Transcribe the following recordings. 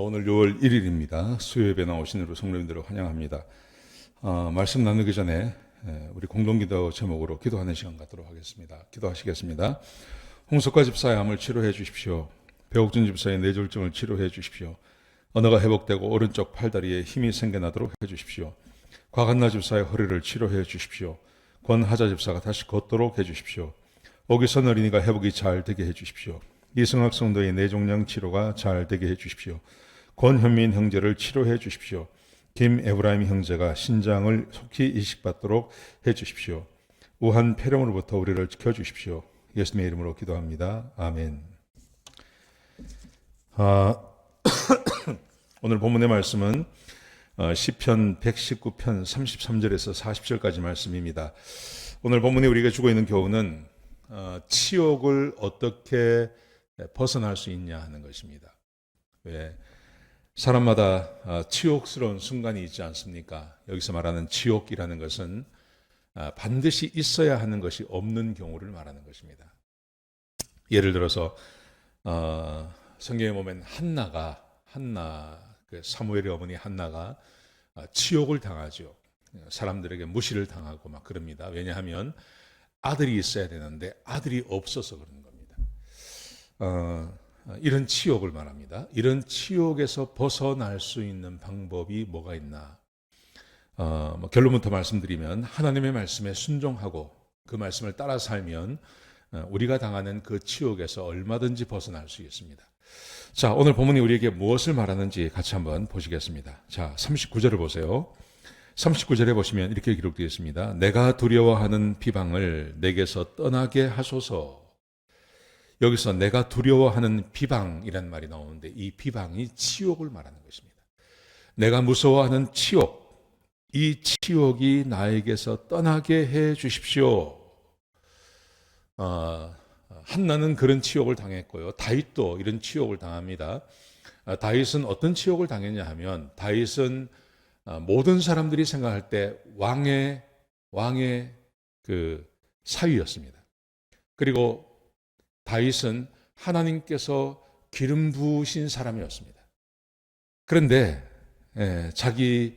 오늘 6월 1일입니다. 수요예배 나오신 여러분 성도님들을 환영합니다. 어, 말씀 나누기 전에 에, 우리 공동기도 제목으로 기도하는 시간 갖도록 하겠습니다. 기도하시겠습니다. 홍석과 집사의 암을 치료해 주십시오. 배옥준 집사의 뇌졸중을 치료해 주십시오. 언어가 회복되고 오른쪽 팔다리에 힘이 생겨나도록 해 주십시오. 곽한나 집사의 허리를 치료해 주십시오. 권하자 집사가 다시 걷도록 해 주십시오. 오기선 어린이가 회복이 잘 되게 해 주십시오. 이승학 성도의 뇌종양 치료가 잘 되게 해 주십시오. 권현민 형제를 치료해 주십시오. 김에브라임 형제가 신장을 속히 이식받도록 해 주십시오. 우한 폐렴으로부터 우리를 지켜 주십시오. 예수님의 이름으로 기도합니다. 아멘. 아, 오늘 본문의 말씀은 어, 시편 119편 33절에서 40절까지 말씀입니다. 오늘 본문에 우리가 주고 있는 교훈은 어, 치욕을 어떻게 벗어날 수 있냐 하는 것입니다. 왜 사람마다 어, 치욕스러운 순간이 있지 않습니까? 여기서 말하는 치욕이라는 것은 아, 반드시 있어야 하는 것이 없는 경우를 말하는 것입니다. 예를 들어서 어, 성경에 보면 한나가 한나 그 사무엘의 어머니 한나가 아, 치욕을 당하죠. 사람들에게 무시를 당하고 막 그럽니다. 왜냐하면 아들이 있어야 되는데 아들이 없어서 그러는 겁니다. 어, 이런 치욕을 말합니다. 이런 치욕에서 벗어날 수 있는 방법이 뭐가 있나? 어, 뭐 결론부터 말씀드리면 하나님의 말씀에 순종하고 그 말씀을 따라 살면 어, 우리가 당하는 그 치욕에서 얼마든지 벗어날 수 있습니다. 자, 오늘 본문이 우리에게 무엇을 말하는지 같이 한번 보시겠습니다. 자, 39절을 보세요. 39절에 보시면 이렇게 기록되어 있습니다. 내가 두려워하는 비방을 내게서 떠나게 하소서. 여기서 내가 두려워하는 비방이라는 말이 나오는데 이 비방이 치욕을 말하는 것입니다. 내가 무서워하는 치욕, 이 치욕이 나에게서 떠나게 해 주십시오. 어, 한나는 그런 치욕을 당했고요. 다윗도 이런 치욕을 당합니다. 아, 다윗은 어떤 치욕을 당했냐 하면 다윗은 아, 모든 사람들이 생각할 때 왕의 왕의 그 사위였습니다. 그리고 다윗은 하나님께서 기름 부으신 사람이었습니다. 그런데 예, 자기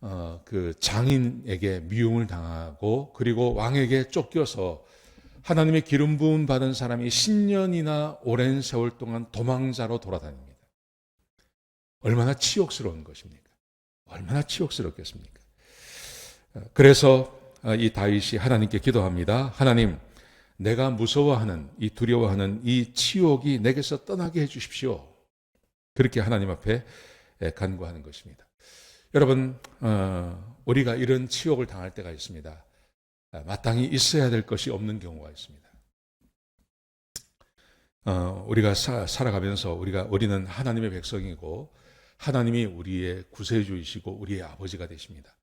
어, 그 장인에게 미움을 당하고 그리고 왕에게 쫓겨서 하나님의 기름 부음 받은 사람이 10년이나 오랜 세월 동안 도망자로 돌아다닙니다. 얼마나 치욕스러운 것입니까? 얼마나 치욕스럽겠습니까? 그래서 이 다윗이 하나님께 기도합니다. 하나님, 내가 무서워하는 이 두려워하는 이 치욕이 내게서 떠나게 해 주십시오. 그렇게 하나님 앞에 간구하는 것입니다. 여러분, 어, 우리가 이런 치욕을 당할 때가 있습니다. 마땅히 있어야 될 것이 없는 경우가 있습니다. 어, 우리가 사, 살아가면서 우리가 우리는 하나님의 백성이고 하나님이 우리의 구세주이시고 우리의 아버지가 되십니다.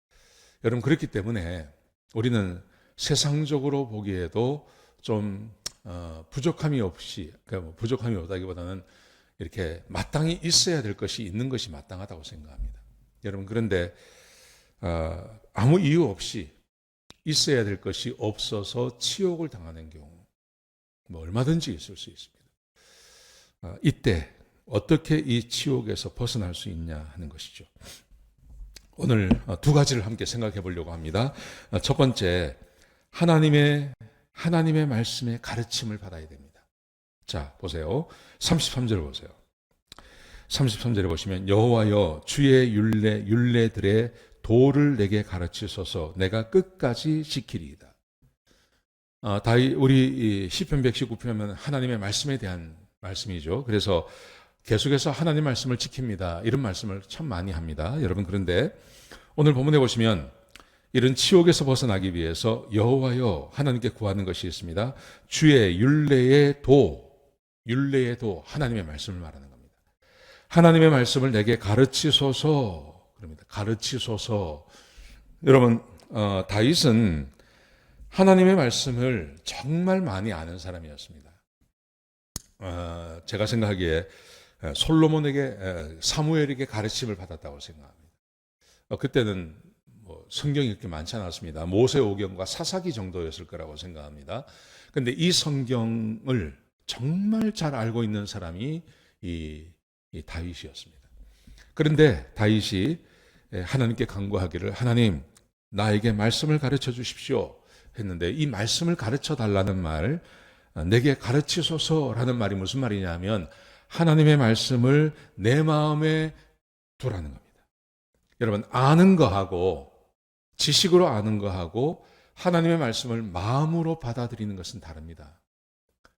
여러분 그렇기 때문에 우리는 세상적으로 보기에도 좀 어, 부족함이 없이 그러니까 뭐 부족함이 없다기보다는 이렇게 마땅히 있어야 될 것이 있는 것이 마땅하다고 생각합니다. 여러분 그런데 어, 아무 이유 없이 있어야 될 것이 없어서 치욕을 당하는 경우 뭐 얼마든지 있을 수 있습니다. 어, 이때 어떻게 이 치욕에서 벗어날 수 있냐 하는 것이죠. 오늘 어, 두 가지를 함께 생각해 보려고 합니다. 어, 첫 번째, 하나님의 하나님의 말씀의 가르침을 받아야 됩니다. 자, 보세요. 33절 보세요. 33절에 보시면 여호와여 주의 율례 율례들의 도를 내게 가르치소서 내가 끝까지 지키리이다. 아, 다이 우리 시편 119편은 하나님의 말씀에 대한 말씀이죠. 그래서 계속해서 하나님 말씀을 지킵니다. 이런 말씀을 참 많이 합니다. 여러분 그런데 오늘 본문에 보시면 이런 치욕에서 벗어나기 위해서 여호와여 하나님께 구하는 것이 있습니다. 주의 율례의 도, 율례의 도 하나님의 말씀을 말하는 겁니다. 하나님의 말씀을 내게 가르치소서 그럽니다. 가르치소서. 여러분 어, 다윗은 하나님의 말씀을 정말 많이 아는 사람이었습니다. 어, 제가 생각하기에 솔로몬에게 사무엘에게 가르침을 받았다고 생각합니다. 어, 그때는 뭐 성경이 그렇게 많지 않았습니다. 모세 오경과 사사기 정도였을 거라고 생각합니다. 그런데 이 성경을 정말 잘 알고 있는 사람이 이, 이 다윗이었습니다. 그런데 다윗이 하나님께 간구하기를 하나님 나에게 말씀을 가르쳐 주십시오 했는데 이 말씀을 가르쳐 달라는 말 내게 가르치소서라는 말이 무슨 말이냐면 하나님의 말씀을 내 마음에 두라는 겁니다. 여러분 아는 거하고 지식으로 아는 거하고 하나님의 말씀을 마음으로 받아들이는 것은 다릅니다.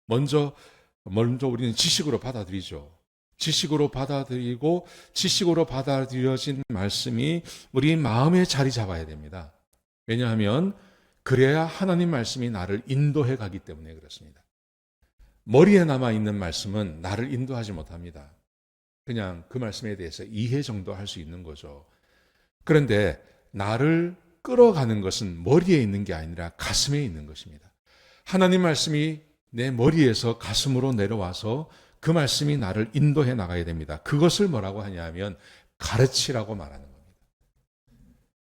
먼저 먼저 우리는 지식으로 받아들이죠. 지식으로 받아들이고 지식으로 받아들여진 말씀이 우리 마음에 자리 잡아야 됩니다. 왜냐하면 그래야 하나님 말씀이 나를 인도해 가기 때문에 그렇습니다. 머리에 남아 있는 말씀은 나를 인도하지 못합니다. 그냥 그 말씀에 대해서 이해 정도 할 수 있는 거죠. 그런데 나를 끌어가는 것은 머리에 있는 게 아니라 가슴에 있는 것입니다. 하나님 말씀이 내 머리에서 가슴으로 내려와서 그 말씀이 나를 인도해 나가야 됩니다. 그것을 뭐라고 하냐면 가르치라고 말하는 겁니다.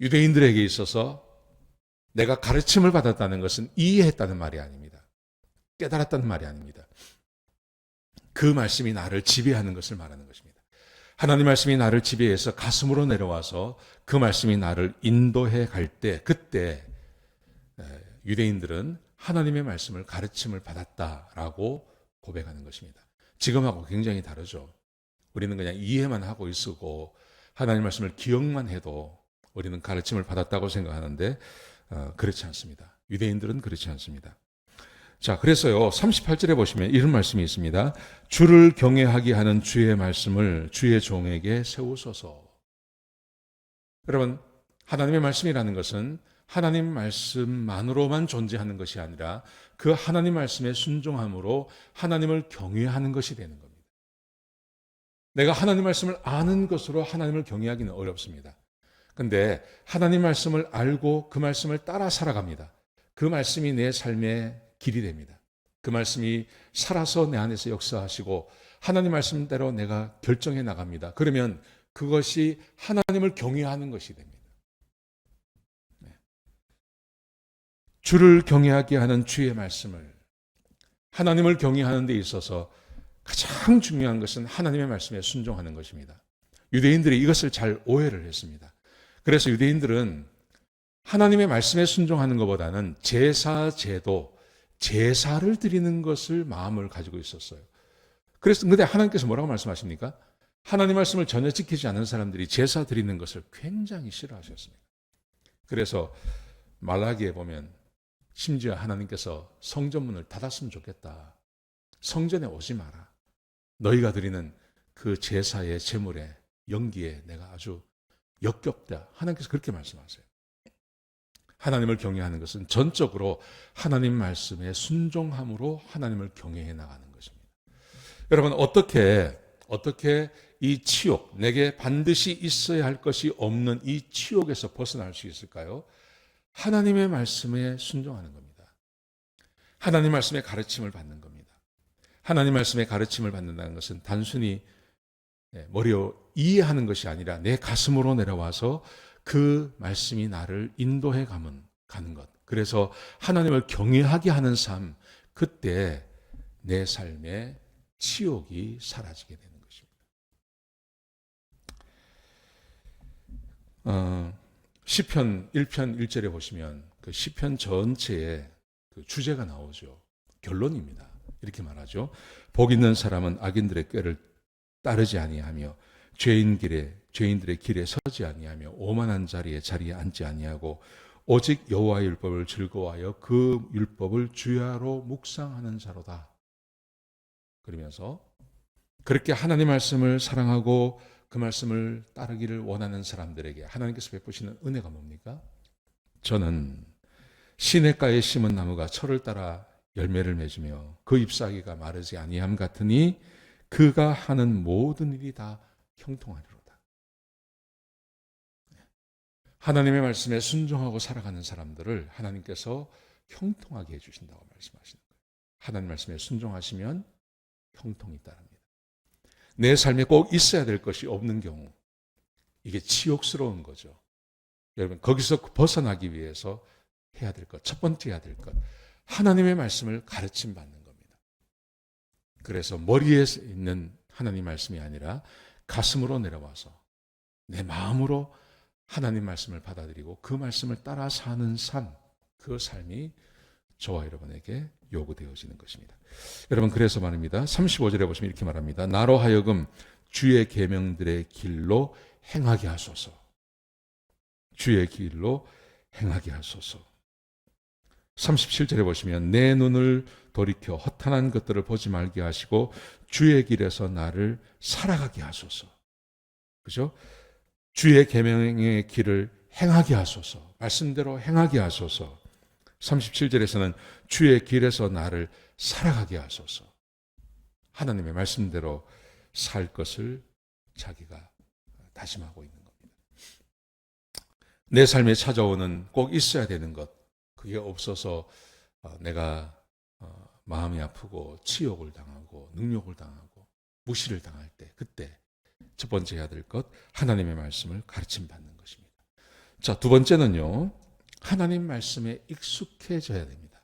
유대인들에게 있어서 내가 가르침을 받았다는 것은 이해했다는 말이 아닙니다. 깨달았다는 말이 아닙니다. 그 말씀이 나를 지배하는 것을 말하는 것입니다. 하나님 말씀이 나를 지배해서 가슴으로 내려와서 그 말씀이 나를 인도해 갈 때, 그때 유대인들은 하나님의 말씀을 가르침을 받았다라고 고백하는 것입니다. 지금하고 굉장히 다르죠. 우리는 그냥 이해만 하고 있고 하나님 말씀을 기억만 해도 우리는 가르침을 받았다고 생각하는데 어, 그렇지 않습니다. 유대인들은 그렇지 않습니다. 자, 그래서요, 38절에 보시면 이런 말씀이 있습니다. 주를 경외하게 하는 주의 말씀을 주의 종에게 세우소서. 여러분, 하나님의 말씀이라는 것은 하나님 말씀만으로만 존재하는 것이 아니라 그 하나님 말씀에 순종함으로 하나님을 경외하는 것이 되는 겁니다. 내가 하나님 말씀을 아는 것으로 하나님을 경외하기는 어렵습니다. 근데 하나님 말씀을 알고 그 말씀을 따라 살아갑니다. 그 말씀이 내 삶의 길이 됩니다. 그 말씀이 살아서 내 안에서 역사하시고 하나님 말씀대로 내가 결정해 나갑니다. 그러면 그것이 하나님을 경외하는 것이 됩니다. 네. 주를 경외하게 하는 주의 말씀을 하나님을 경외하는 데 있어서 가장 중요한 것은 하나님의 말씀에 순종하는 것입니다. 유대인들이 이것을 잘 오해를 했습니다. 그래서 유대인들은 하나님의 말씀에 순종하는 것보다는 제사 제도, 제사를 드리는 것을 마음을 가지고 있었어요. 그래서 근데 하나님께서 뭐라고 말씀하십니까? 하나님 말씀을 전혀 지키지 않는 사람들이 제사 드리는 것을 굉장히 싫어하셨습니다. 그래서 말라기에 보면 심지어 하나님께서 성전문을 닫았으면 좋겠다. 성전에 오지 마라. 너희가 드리는 그 제사의 제물에 연기에 내가 아주 역겹다. 하나님께서 그렇게 말씀하세요. 하나님을 경외하는 것은 전적으로 하나님 말씀에 순종함으로 하나님을 경외해 나가는 것입니다. 여러분 어떻게 어떻게 이 치욕 내게 반드시 있어야 할 것이 없는 이 치욕에서 벗어날 수 있을까요? 하나님의 말씀에 순종하는 겁니다. 하나님 말씀의 가르침을 받는 겁니다. 하나님 말씀의 가르침을 받는다는 것은 단순히 네, 머리로 이해하는 것이 아니라 내 가슴으로 내려와서 그 말씀이 나를 인도해 가면 가는 것. 그래서 하나님을 경외하게 하는 삶, 그때 내 삶의 치욕이 사라지게 되는 것입니다. 어, 시편 1편 1절에 보시면 그 시편 전체에 그 주제가 나오죠. 결론입니다. 이렇게 말하죠. 복 있는 사람은 악인들의 꾀를 따르지 아니하며 죄인 길에 죄인들의 길에 서지 아니하며 오만한 자리에 자리에 앉지 아니하고 오직 여호와의 율법을 즐거워하여 그 율법을 주야로 묵상하는 자로다. 그러면서 그렇게 하나님 말씀을 사랑하고 그 말씀을 따르기를 원하는 사람들에게 하나님께서 베푸시는 은혜가 뭡니까? 저는 시냇가에 심은 나무가 철을 따라 열매를 맺으며 그 잎사귀가 마르지 아니함 같으니 그가 하는 모든 일이 다 형통하리로 하나님의 말씀에 순종하고 살아가는 사람들을 하나님께서 형통하게 해주신다고 말씀하시는 거예요. 하나님 말씀에 순종하시면 형통이 따릅니다. 내 삶에 꼭 있어야 될 것이 없는 경우, 이게 치욕스러운 거죠. 여러분, 거기서 벗어나기 위해서 해야 될 것, 첫 번째 해야 될 것, 하나님의 말씀을 가르침 받는 그래서 머리에 있는 하나님 말씀이 아니라 가슴으로 내려와서 내 마음으로 하나님 말씀을 받아들이고 그 말씀을 따라 사는 삶, 그 삶이 저와 여러분에게 요구되어지는 것입니다. 여러분 그래서 말입니다. 35절에 보시면 이렇게 말합니다. 나로 하여금 주의 계명들의 길로 행하게 하소서. 주의 길로 행하게 하소서. 37절에 보시면 내 눈을 돌이켜 허탄한 것들을 보지 말게 하시고 주의 길에서 나를 살아가게 하소서. 그죠? 주의 계명의 길을 행하게 하소서. 말씀대로 행하게 하소서. 37절에서는 주의 길에서 나를 살아가게 하소서. 하나님의 말씀대로 살 것을 자기가 다짐하고 있는 겁니다. 내 삶에 찾아오는 꼭 있어야 되는 것, 그게 없어서 어, 내가 어, 마음이 아프고 치욕을 당하고 능욕을 당하고 무시를 당할 때, 그때 첫 번째 해야 될 것, 하나님의 말씀을 가르침 받는 것입니다. 자, 두 번째는요, 하나님 말씀에 익숙해져야 됩니다.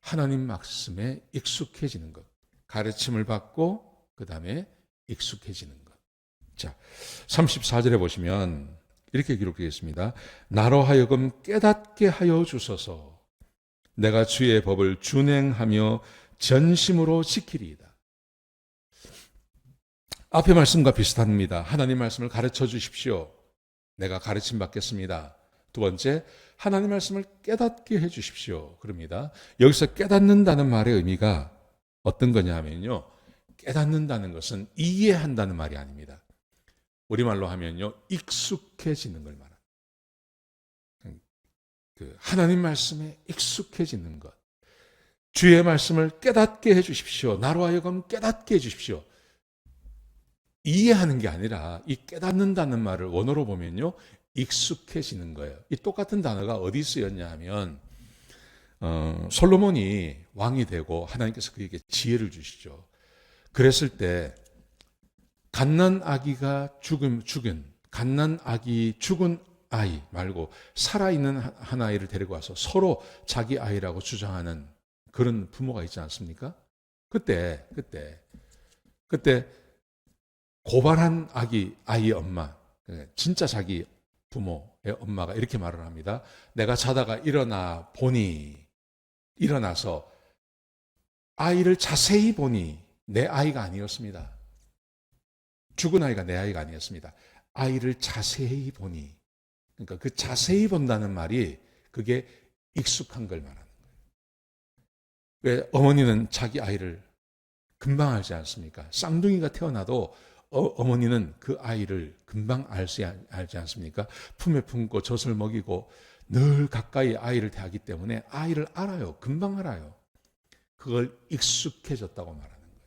하나님 말씀에 익숙해지는 것. 가르침을 받고, 그 다음에 익숙해지는 것. 자, 34절에 보시면 이렇게 기록되어 있습니다. 나로 하여금 깨닫게 하여 주소서. 내가 주의 법을 준행하며 전심으로 지키리이다. 앞의 말씀과 비슷합니다. 하나님 말씀을 가르쳐 주십시오. 내가 가르침 받겠습니다. 두 번째, 하나님 말씀을 깨닫게 해 주십시오. 그럽니다. 여기서 깨닫는다는 말의 의미가 어떤 거냐 하면요. 깨닫는다는 것은 이해한다는 말이 아닙니다. 우리말로 하면요. 익숙해지는 걸 말합니다. 그 하나님 말씀에 익숙해지는 것. 주의 말씀을 깨닫게 해 주십시오. 나로 하여금 깨닫게 해 주십시오. 이해하는 게 아니라 이 깨닫는다는 말을 원어로 보면요. 익숙해지는 거예요. 이 똑같은 단어가 어디 쓰였냐 하면 어, 솔로몬이 왕이 되고 하나님께서 그에게 지혜를 주시죠. 그랬을 때 갓난 아기가 죽은 죽은 갓난 아기 죽은 아이 말고 살아있는 한 아이를 데리고 와서 서로 자기 아이라고 주장하는 그런 부모가 있지 않습니까? 그때 그때 그때 고발한 아기 아이 엄마 진짜 자기 부모의 엄마가 이렇게 말을 합니다. 내가 자다가 일어나 보니 일어나서 아이를 자세히 보니 내 아이가 아니었습니다. 죽은 아이가 내 아이가 아니었습니다. 아이를 자세히 보니 그러니까 그 자세히 본다는 말이 그게 익숙한 걸 말하는 거예요. 왜 어머니는 자기 아이를 금방 알지 않습니까? 쌍둥이가 태어나도 어, 머니는그 아이를 금방 알지, 알지 않습니까? 품에 품고 젖을 먹이고 늘 가까이 아이를 대하기 때문에 아이를 알아요. 금방 알아요. 그걸 익숙해졌다고 말하는 거예요.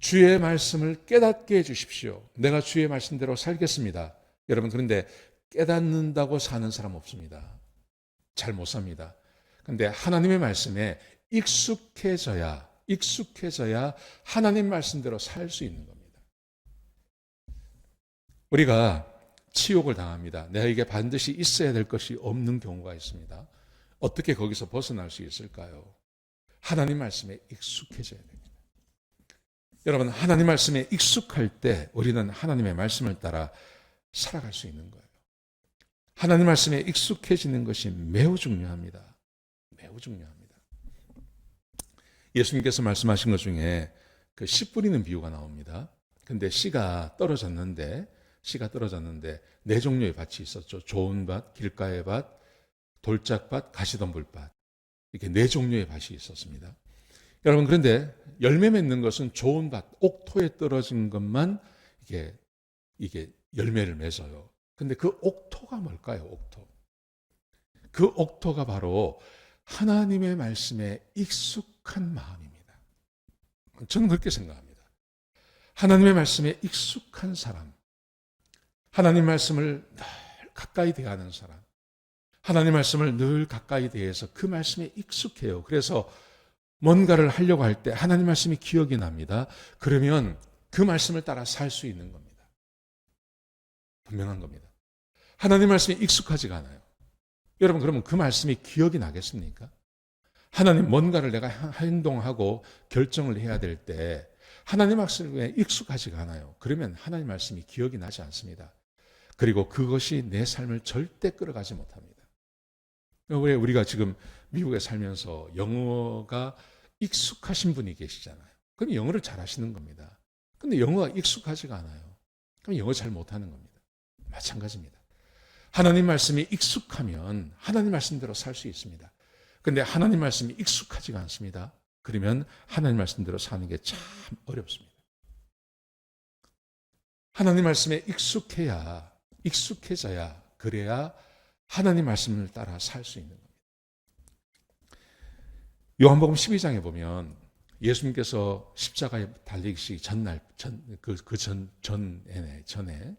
주의 말씀을 깨닫게 해주십시오. 내가 주의 말씀대로 살겠습니다. 여러분, 그런데 깨닫는다고 사는 사람 없습니다. 잘 못 삽니다. 근데 하나님의 말씀에 익숙해져야, 익숙해져야 하나님 말씀대로 살 수 있는 겁니다. 우리가 치욕을 당합니다. 내게 반드시 있어야 될 것이 없는 경우가 있습니다. 어떻게 거기서 벗어날 수 있을까요? 하나님 말씀에 익숙해져야 됩니다. 여러분, 하나님 말씀에 익숙할 때 우리는 하나님의 말씀을 따라 살아갈 수 있는 거예요. 하나님 말씀에 익숙해지는 것이 매우 중요합니다. 매우 중요합니다. 예수님께서 말씀하신 것 중에 그 씨 뿌리는 비유가 나옵니다. 근데 씨가 떨어졌는데 씨가 떨어졌는데 네 종류의 밭이 있었죠. 좋은 밭, 길가의 밭, 돌짝밭, 가시덤불밭. 이렇게 네 종류의 밭이 있었습니다. 여러분 그런데 열매 맺는 것은 좋은 밭, 옥토에 떨어진 것만 이게 이게 열매를 맺어요. 근데 그 옥토가 뭘까요? 옥토. 그 옥토가 바로 하나님의 말씀에 익숙한 마음입니다. 저는 그렇게 생각합니다. 하나님의 말씀에 익숙한 사람. 하나님 말씀을 늘 가까이 대하는 사람. 하나님 말씀을 늘 가까이 대해서 그 말씀에 익숙해요. 그래서 뭔가를 하려고 할 때 하나님 말씀이 기억이 납니다. 그러면 그 말씀을 따라 살 수 있는 겁니다. 분명한 겁니다. 하나님 말씀이 익숙하지가 않아요. 여러분, 그러면 그 말씀이 기억이 나겠습니까? 하나님 뭔가를 내가 행동하고 결정을 해야 될 때 하나님 말씀에 익숙하지가 않아요. 그러면 하나님 말씀이 기억이 나지 않습니다. 그리고 그것이 내 삶을 절대 끌어가지 못합니다. 왜 우리가 지금 미국에 살면서 영어가 익숙하신 분이 계시잖아요. 그럼 영어를 잘 하시는 겁니다. 근데 영어가 익숙하지가 않아요. 그럼 영어 잘 못하는 겁니다. 마찬가지입니다. 하나님 말씀이 익숙하면 하나님 말씀대로 살 수 있습니다. 근데 하나님 말씀이 익숙하지가 않습니다. 그러면 하나님 말씀대로 사는 게 참 어렵습니다. 하나님 말씀에 익숙해야, 익숙해져야, 그래야 하나님 말씀을 따라 살 수 있는 겁니다. 요한복음 12장에 보면 예수님께서 십자가에 달리기 전날, 전, 그, 그 전, 전에, 전에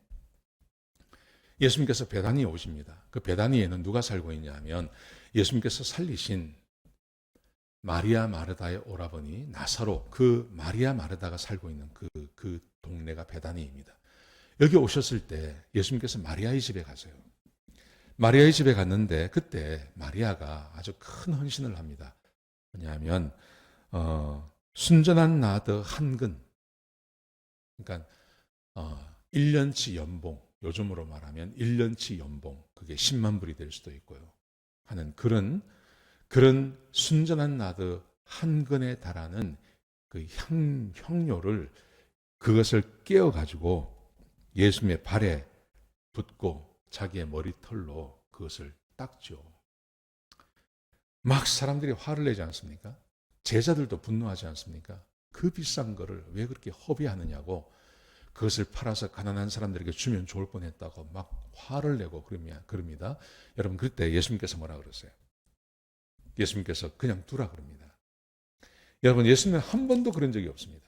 예수님께서 배단위에 오십니다. 그 배단위에는 누가 살고 있냐 하면 예수님께서 살리신 마리아 마르다의 오라버니 나사로 그 마리아 마르다가 살고 있는 그, 그 동네가 배단위입니다. 여기 오셨을 때 예수님께서 마리아의 집에 가세요. 마리아의 집에 갔는데 그때 마리아가 아주 큰 헌신을 합니다. 왜냐하면 어, 순전한 나드 한근 그러니까 어, 1년치 연봉 요즘으로 말하면 1년치 연봉 그게 10만 불이 될 수도 있고요. 하는 그런 그런 순전한 나드 한 근에 달하는 그 향, 향료를 그것을 깨어 가지고 예수님의 발에 붓고 자기의 머리털로 그것을 닦죠. 막 사람들이 화를 내지 않습니까? 제자들도 분노하지 않습니까? 그 비싼 거를 왜 그렇게 허비하느냐고 그것을 팔아서 가난한 사람들에게 주면 좋을 뻔했다고 막 화를 내고 그럽니다. 여러분 그때 예수님께서 뭐라 그러세요? 예수님께서 그냥 두라 그럽니다. 여러분 예수님은 한 번도 그런 적이 없습니다.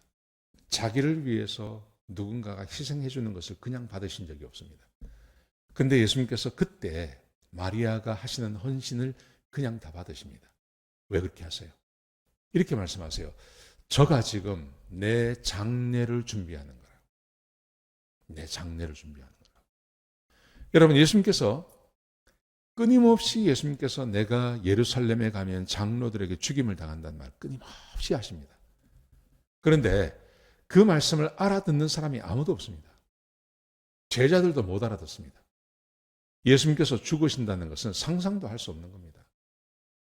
자기를 위해서 누군가가 희생해 주는 것을 그냥 받으신 적이 없습니다. 근데 예수님께서 그때 마리아가 하시는 헌신을 그냥 다 받으십니다. 왜 그렇게 하세요? 이렇게 말씀하세요. 저가 지금 내 장례를 준비하는 거예요. 내 장례를 준비하는 거라. 여러분, 예수님께서 끊임없이 예수님께서 내가 예루살렘에 가면 장로들에게 죽임을 당한다는 말 끊임없이 하십니다. 그런데 그 말씀을 알아듣는 사람이 아무도 없습니다. 제자들도 못 알아듣습니다. 예수님께서 죽으신다는 것은 상상도 할 수 없는 겁니다.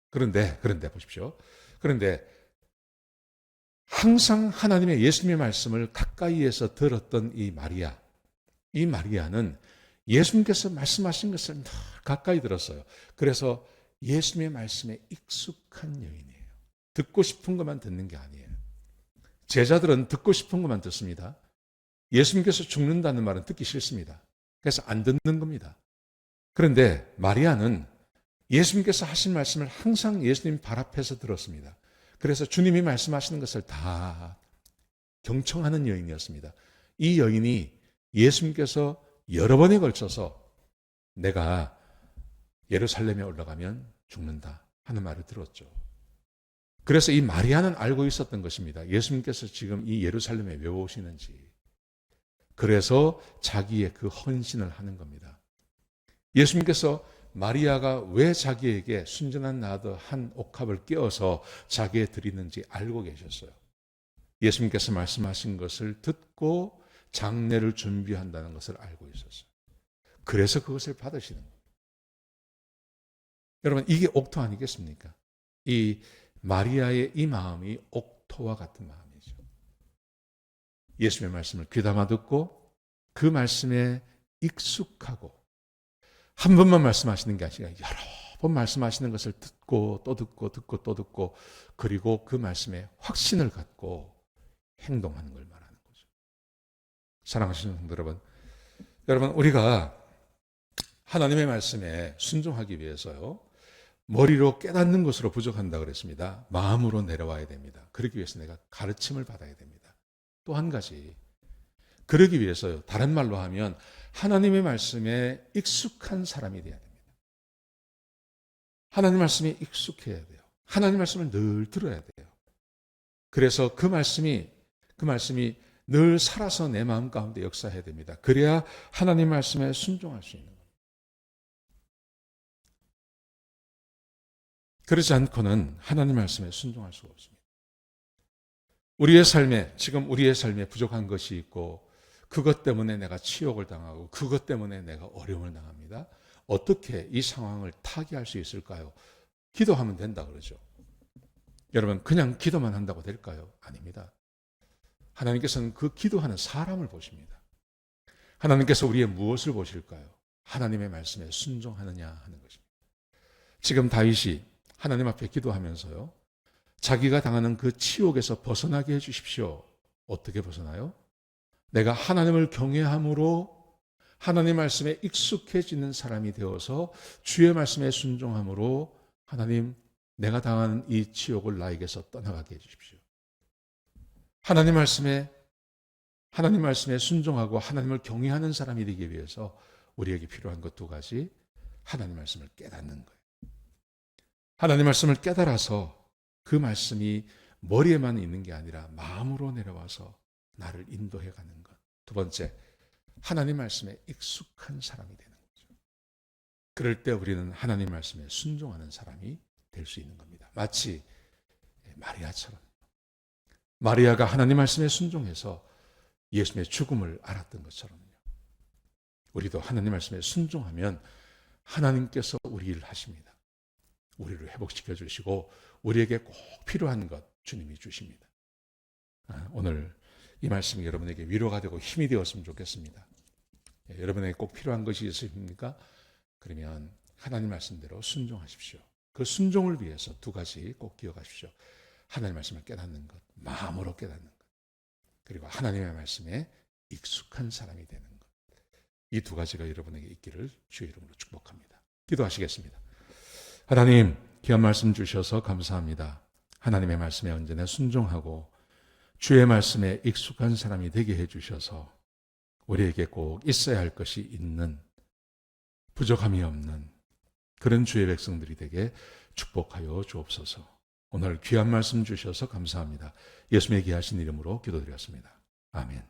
그런데, 그런데 보십시오. 그런데 항상 하나님의 예수님의 말씀을 가까이에서 들었던 이 마리아, 이 마리아는 예수님께서 말씀하신 것을 늘 가까이 들었어요. 그래서 예수님의 말씀에 익숙한 여인이에요. 듣고 싶은 것만 듣는 게 아니에요. 제자들은 듣고 싶은 것만 듣습니다. 예수님께서 죽는다는 말은 듣기 싫습니다. 그래서 안 듣는 겁니다. 그런데 마리아는 예수님께서 하신 말씀을 항상 예수님 발 앞에서 들었습니다. 그래서 주님이 말씀하시는 것을 다 경청하는 여인이었습니다. 이 여인이 예수님께서 여러 번에 걸쳐서 내가 예루살렘에 올라가면 죽는다 하는 말을 들었죠. 그래서 이 마리아는 알고 있었던 것입니다. 예수님께서 지금 이 예루살렘에 왜 오시는지. 그래서 자기의 그 헌신을 하는 겁니다. 예수님께서 마리아가 왜 자기에게 순전한 나드 한 옥합을 깨어서 자기에 드리는지 알고 계셨어요. 예수님께서 말씀하신 것을 듣고 장례를 준비한다는 것을 알고 있었어요. 그래서 그것을 받으시는 거예요. 여러분, 이게 옥토 아니겠습니까? 이 마리아의 이 마음이 옥토와 같은 마음이죠. 예수님의 말씀을 귀담아 듣고 그 말씀에 익숙하고 한 번만 말씀하시는 게 아니라 여러 번 말씀하시는 것을 듣고 또 듣고 듣고 또 듣고 그리고 그 말씀에 확신을 갖고 행동하는 걸 말합니다. 사랑하시는 성도 여러분, 여러분 우리가 하나님의 말씀에 순종하기 위해서요. 머리로 깨닫는 것으로 부족한다 그랬습니다. 마음으로 내려와야 됩니다. 그러기 위해서 내가 가르침을 받아야 됩니다. 또 한 가지 그러기 위해서요. 다른 말로 하면 하나님의 말씀에 익숙한 사람이 되어야 됩니다. 하나님 말씀에 익숙해야 돼요. 하나님 말씀을 늘 들어야 돼요. 그래서 그 말씀이 그 말씀이 늘 살아서 내 마음 가운데 역사해야 됩니다. 그래야 하나님 말씀에 순종할 수 있는 그렇지 않고는 하나님 말씀에 순종할 수가 없습니다. 우리의 삶에, 지금 우리의 삶에 부족한 것이 있고, 그것 때문에 내가 치욕을 당하고 그것 때문에 내가 어려움을 당합니다. 어떻게 이 상황을 타개할 수 있을까요? 기도하면 된다 그러죠. 여러분 그냥 기도만 한다고 될까요? 아닙니다. 하나님께서는 그 기도하는 사람을 보십니다. 하나님께서 우리의 무엇을 보실까요? 하나님의 말씀에 순종하느냐 하는 것입니다. 지금 다윗이 하나님 앞에 기도하면서요. 자기가 당하는 그 치욕에서 벗어나게 해 주십시오. 어떻게 벗어나요? 내가 하나님을 경외함으로 하나님 말씀에 익숙해지는 사람이 되어서 주의 말씀에 순종함으로 하나님 내가 당하는 이 치욕을 나에게서 떠나가게 해 주십시오. 하나님 말씀에 하나님 말씀에 순종하고 하나님을 경외하는 사람이 되기 위해서 우리에게 필요한 것 두 가지 하나님 말씀을 깨닫는 거예요. 하나님 말씀을 깨달아서 그 말씀이 머리에만 있는 게 아니라 마음으로 내려와서 나를 인도해 가는 것. 두 번째, 하나님 말씀에 익숙한 사람이 되는 거죠. 그럴 때 우리는 하나님 말씀에 순종하는 사람이 될 수 있는 겁니다. 마치 마리아처럼. 마리아가 하나님 말씀에 순종해서 예수님의 죽음을 알았던 것처럼요. 우리도 하나님 말씀에 순종하면 하나님께서 우리 일을 하십니다. 우리를 회복시켜 주시고 우리에게 꼭 필요한 것 주님이 주십니다. 아, 오늘 이 말씀이 여러분에게 위로가 되고 힘이 되었으면 좋겠습니다. 예, 여러분에게 꼭 필요한 것이 있으십니까? 그러면 하나님 말씀대로 순종하십시오. 그 순종을 위해서 두 가지 꼭 기억하십시오. 하나님 말씀을 깨닫는 것, 마음으로 깨닫는 것, 그리고 하나님의 말씀에 익숙한 사람이 되는 것. 이 두 가지가 여러분에게 있기를 주의 이름으로 축복합니다. 기도하시겠습니다. 하나님, 귀한 말씀 주셔서 감사합니다. 하나님의 말씀에 언제나 순종하고 주의 말씀에 익숙한 사람이 되게 해 주셔서 우리에게 꼭 있어야 할 것이 있는 부족함이 없는 그런 주의 백성들이 되게 축복하여 주옵소서. 오늘 귀한 말씀 주셔서 감사합니다. 예수님의 귀하신 이름으로 기도드렸습니다. 아멘.